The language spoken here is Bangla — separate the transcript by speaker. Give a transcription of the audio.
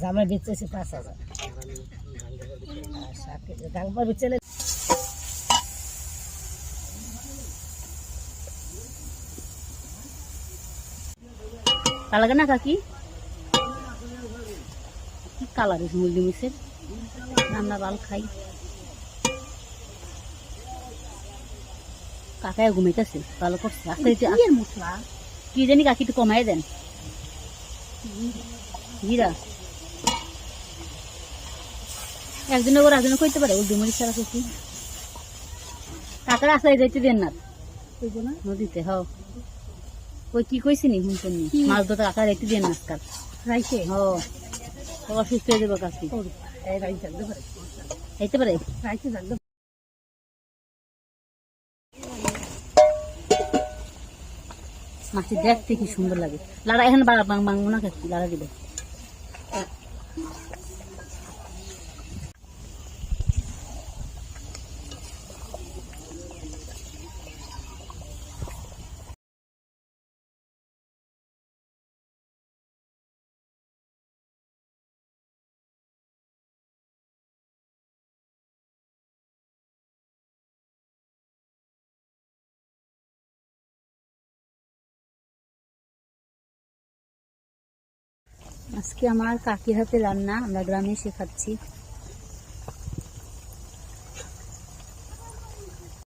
Speaker 1: জামাই বেচেছে পাঁচ হাজার। বেচেলে
Speaker 2: না কাকি? কি কালার মুরগি মিশের আমরা বাল খাই। কাকায় ঘুমাইতেছে ভালো করছে। আস্তে কি জানি কাকি একটু কমাই দেন। জিরা একজনে ওর একজনে কইতে পারে ছাড়া কাকার যাইতে দেন না। নদীতে হ ওই কি কইছি নি হুন শুনি মাছ ধরতে কাকা যাইতে দেন না আজকাল।
Speaker 1: রাইছে
Speaker 2: হ অসুস্থ হয়ে যাব কাকি। যাইতে পারে?
Speaker 1: থাকতে
Speaker 2: মাছটি দেখতে কি সুন্দর লাগে। লাড়া এখানে বাড়া বাং বাংবো না কাকি? লাড়া দিবে। আজকে আমার কাকির হাতে রান্না আমরা গ্রামে এসে খাচ্ছি